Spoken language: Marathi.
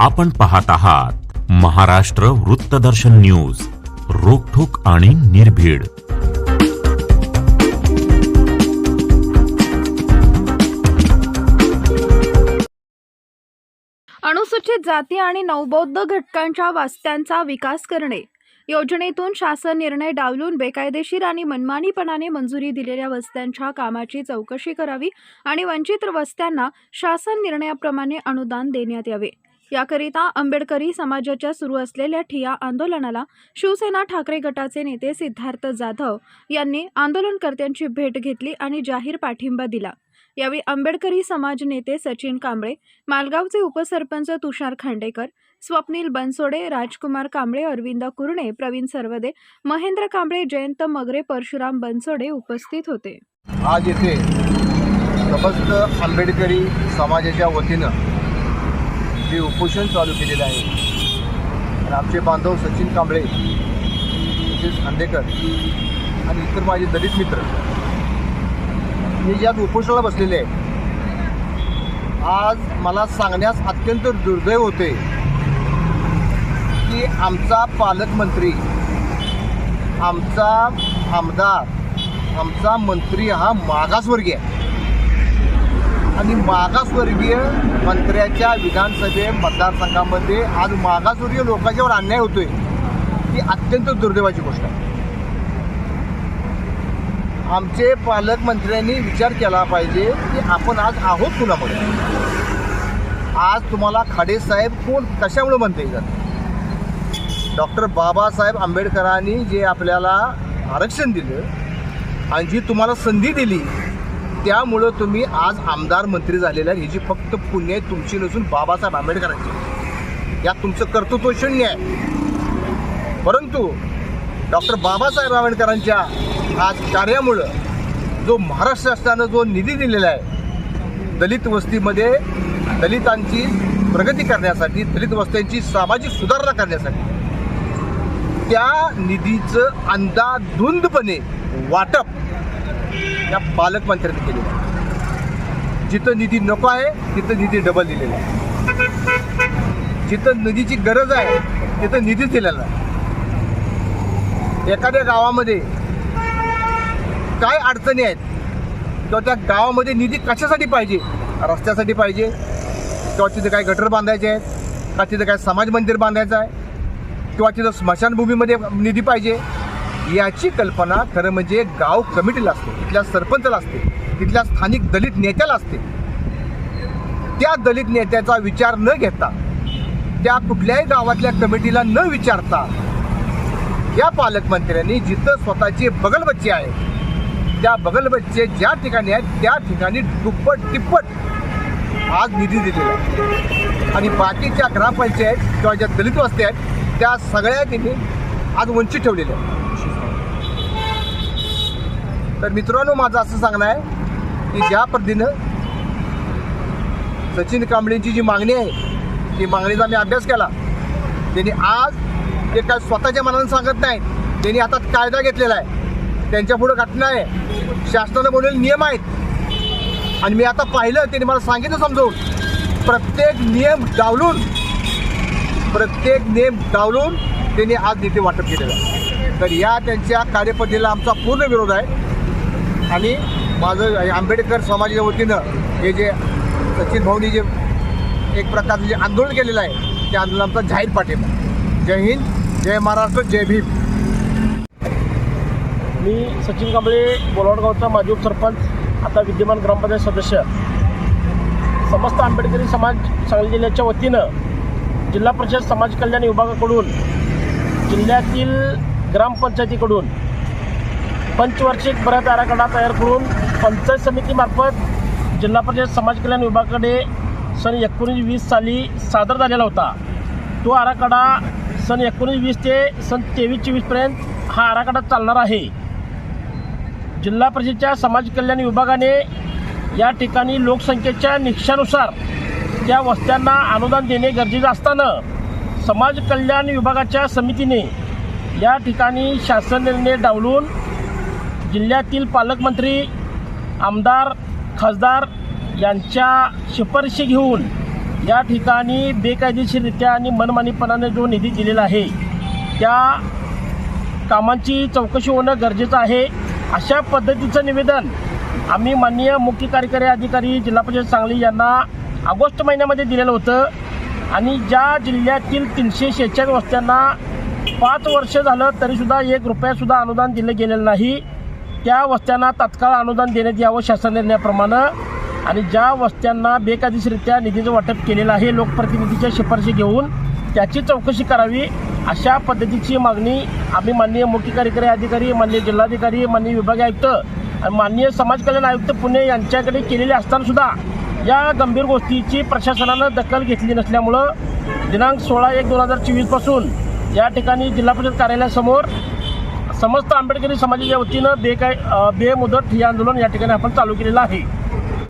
आपण पाहत आहात महाराष्ट्र वृत्तदर्शन न्यूज रोखोक आणि निर्भीड. अनुसूचित जाती आणि नवबौद्ध घटकांच्या वास्त्यांचा विकास करणे. योजनेतून शासन निर्णय डावलून बेकायदेशीर आणि मनमानीपणाने मंजुरी दिलेल्या वस्त्यांच्या कामाची चौकशी करावी आणि वंचित वस्त्यांना शासन निर्णयाप्रमाणे अनुदान देण्यात यावे. याकरिता आंबेडकरी समाजाच्या सुरू असलेल्या ठिया आंदोलनाला शिवसेना ठाकरे गटाचे नेते सिद्धार्थ जाधव यांनी आंदोलनकर्त्यांची भेट घेतली आणि जाहीर पाठिंबा दिला. यावेळी आंबेडकरी समाज नेते सचिन कांबळे मालगावचे उपसरपंच तुषार खांडेकर स्वप्नील बनसोडे राजकुमार कांबळे अरविंद कुरणे प्रवीण सरवदे महेंद्र कांबळे जयंत मगरे परशुराम बनसोडे उपस्थित होते. आज येथे समस्त आंबेडकरी समाजाच्या वतीनं हे उपोषण चालू केलेलं आहे. आणि आमचे बांधव सचिन कांबळे तसेच खांडेकर आणि इतर माझे दलित मित्र हे ज्यात उपोषणाला बसलेले आहेत. आज मला सांगण्यास अत्यंत दुर्दैव होते की आमचा पालकमंत्री आमचा आमदार आमचा मंत्री हा मागासवर्गीय आहे. आणि मागासवर्गीय मंत्र्याच्या विधानसभे मतदारसंघामध्ये आज मागासवर्गीय लोकांच्यावर अन्याय होतोय ही अत्यंत दुर्दैवाची गोष्ट आहे. आमचे पालकमंत्र्यांनी विचार केला पाहिजे की आपण आज आहोत कुणामुळे? आज तुम्हाला खाडे साहेब कोण कशामुळे म्हणता येतात डॉक्टर बाबासाहेब आंबेडकरांनी जे आपल्याला आरक्षण दिलं आणि जी तुम्हाला संधी दिली त्यामुळं तुम्ही आज आमदार मंत्री झालेला आहे ह्याची फक्त पुण्य आहे तुमची नसून बाबासाहेब आंबेडकरांची. यात तुमचं कर्तृत्व शून्य आहे. परंतु डॉक्टर बाबासाहेब आंबेडकरांच्या आज कार्यामुळं जो महाराष्ट्र शासनानं जो निधी दिलेला आहे दलित वस्तीमध्ये दलितांची प्रगती करण्यासाठी दलित वस्त्यांची सामाजिक सुधारणा करण्यासाठी त्या निधीचं अंदाधुंदपणे वाटप या पालकमंत्र्यांनी केलेलं आहे जिथं निधी नको आहे तिथं निधी डबल दिलेला आहे. जिथं निधीची गरज आहे तिथं निधीच दिलेला आहे एखाद्या गावामध्ये काय अडचणी आहेत किंवा त्या गावामध्ये निधी कशासाठी पाहिजे रस्त्यासाठी पाहिजे किंवा तिथं काय गटर बांधायचे आहेत का तिथं काय समाज मंदिर बांधायचं आहे किंवा तिथं स्मशानभूमीमध्ये निधी पाहिजे याची कल्पना खरं म्हणजे गाव कमिटीला असते तिथल्या सरपंचाला असते तिथल्या स्थानिक दलित नेत्याला असते. त्या दलित नेत्याचा विचार न घेता त्या कुठल्याही गावातल्या कमिटीला न विचारता या पालकमंत्र्यांनी जिथं स्वतःचे बगलबच्चे आहे त्या बगलबच्चे ज्या ठिकाणी आहेत त्या ठिकाणी दुप्पट तिप्पट आज निधी दिलेला आहे. आणि बाकीच्या ग्रामपंचायत किंवा ज्या दलित वस्ती आहेत त्या सगळ्या त्यांनी आज वंचित ठेवलेल्या आहेत. तर मित्रांनो माझं असं सांगणं आहे की ज्या पद्धतीनं सचिन कांबळेंची जी मागणी आहे ती मागणीचा मी अभ्यास केला. त्यांनी आज ते काय स्वतःच्या मनानं सांगत नाही त्यांनी हातात कायदा घेतलेला आहे. त्यांच्या पुढं घटना आहे. शासनानं बोललेले नियम आहेत. आणि मी आता पाहिलं त्यांनी मला सांगितलं समजवून प्रत्येक नियम डावलून प्रत्येक नियम डावलून त्यांनी आज निधी वाटप केलेलं आहे. तर या त्यांच्या कार्यपद्धतीला आमचा पूर्ण विरोध आहे. आणि माझं आंबेडकर समाजाच्या वतीनं हे जे सचिन भाऊनी जे एक प्रकारचं जे आंदोलन केलेलं आहे त्या आंदोलनाचा जाहीर पाठिंबा जय हिंद जय महाराष्ट्र जय भीम. मी सचिन कांबळे बोलावडगावचा माजी उपसरपंच आता विद्यमान ग्रामपंचायत सदस्य. समस्त आंबेडकरी समाज सांगली जिल्ह्याच्या वतीनं जिल्हा परिषद समाज कल्याण विभागाकडून जिल्ह्यातील ग्रामपंचायतीकडून पंचवार्षिक बऱ्याच आराखडा तयार करून पंचायत समितीमार्फत जिल्हा परिषद समाज कल्याण विभागाकडे सन एकोणीस वीस साली सादर झालेला होता. तो आराखडा सन एकोणीस वीस ते सन तेवीस चोवीसपर्यंत हा आराखडा चालणार आहे. जिल्हा परिषदेच्या समाज कल्याण विभागाने या ठिकाणी लोकसंख्येच्या निकषानुसार त्या वस्त्यांना अनुदान देणे गरजेचं असताना समाज कल्याण विभागाच्या समितीने या ठिकाणी शासन निर्णय डावलून जिल्ह्यातील पालकमंत्री आमदार खासदार यांच्या शिफारशी घेऊन या ठिकाणी बेकायदेशीररित्या आणि मनमानीपणाने जो निधी दिलेला आहे त्या कामांची चौकशी होणं गरजेचं आहे. अशा पद्धतीचं निवेदन आम्ही माननीय मुख्य कार्यकारी अधिकारी जिल्हा परिषद सांगली यांना ऑगस्ट महिन्यामध्ये दिलेलं होतं. आणि ज्या जिल्ह्यातील तीनशे शेहेचाळीस वस्त्यांना पाच वर्ष झालं तरीसुद्धा एक रुपयासुद्धा अनुदान दिलं गेलेलं नाही. त्या वस्त्यांना तात्काळ अनुदान देण्यात यावं शासन निर्णयाप्रमाणे आणि ज्या वस्त्यांना बेकायदेशीरित्या निधीचं वाटप केलेलं आहे लोकप्रतिनिधीच्या शिफारशी घेऊन त्याची चौकशी करावी अशा पद्धतीची मागणी आम्ही माननीय मुख्य कार्यकारी अधिकारी माननीय जिल्हाधिकारी माननीय विभागीय आयुक्त आणि माननीय समाज कल्याण आयुक्त पुणे यांच्याकडे केलेले असतानासुद्धा या गंभीर गोष्टीची प्रशासनानं दखल घेतली नसल्यामुळं दिनांक सोळा एक दोन हजार चोवीसपासून या ठिकाणी जिल्हा परिषद कार्यालयासमोर समस्त आंबेडकरी समाजाच्या वतीनं बेकाय बेमुदत हे आंदोलन या ठिकाणी आपण चालू केलेलं आहे.